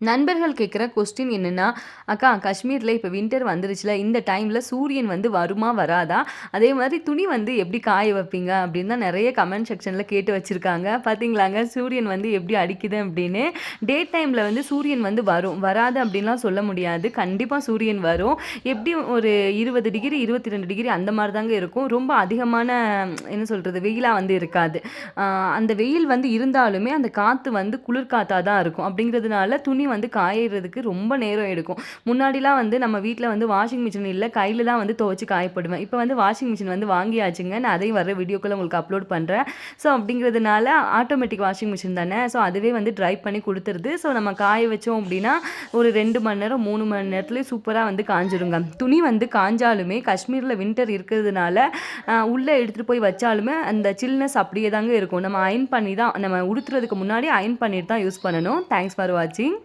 நண்பர்கள் கேட்குற கொஸ்டின் என்னென்னா அக்கா காஷ்மீரில் இப்போ வின்டர் வந்துருச்சுல இந்த டைமில் சூரியன் வந்து வருமா வராதா? அதே மாதிரி துணி வந்து எப்படி காய வைப்பீங்க? அப்படின்னு தான் நிறைய கமெண்ட் செக்ஷனில் கேட்டு வச்சுருக்காங்க. பார்த்தீங்களாங்க சூரியன் வந்து எப்படி அடிக்குது அப்படின்னு. டே டைமில் வந்து சூரியன் வந்து வரும் வராது அப்படின்லாம் சொல்ல முடியாது. கண்டிப்பாக சூரியன் வரும். எப்படி ஒரு இருபது டிகிரி இருபத்தி ரெண்டு டிகிரி அந்த மாதிரி தாங்க இருக்கும். ரொம்ப அதிகமான என்ன சொல்கிறது வெயிலாக வந்து இருக்காது. அந்த வெயில் வந்து இருந்தாலுமே அந்த காற்று வந்து குளிர் காற்றாக தான் இருக்கும். அப்படிங்கிறதுனால துணி வந்து காயறதுக்கு ரொம்ப நேரம் எடுக்கும். முன்னாடிலாம் வந்து நம்ம வீட்டில் வந்து வாஷிங் மிஷின் இல்லை கையில் தான் வந்து துவைச்சி காயப்படுவேன். இப்போ வந்து வாஷிங் மிஷின் வந்து வாங்கியாச்சுங்க. நான் அதையும் வர வீடியோக்குள்ளே உங்களுக்கு அப்லோட் பண்ணுறேன் ஸோ அப்படிங்கிறதுனால ஆட்டோமேட்டிக் வாஷிங் மிஷின் தானே. ஸோ அதுவே வந்து ட்ரை பண்ணி கொடுத்துருது. ஸோ நம்ம காய வச்சோம் அப்படின்னா ஒரு ரெண்டு மணி நேரம் மூணு மணி நேரத்துலேயே சூப்பராக வந்து காஞ்சிருங்க. துணி வந்து காஞ்சாலுமே காஷ்மீரில் வின்டர் இருக்கிறதுனால உள்ளே எடுத்துகிட்டு போய் வச்சாலுமே அந்த சில்னஸ் அப்படியே தாங்க இருக்கும். நம்ம அயன் பண்ணி தான் நம்ம உடுத்துறதுக்கு முன்னாடி அயன் பண்ணிட்டு தான் யூஸ் பண்ணணும். தேங்க்ஸ் ஃபார் வாட்சிங்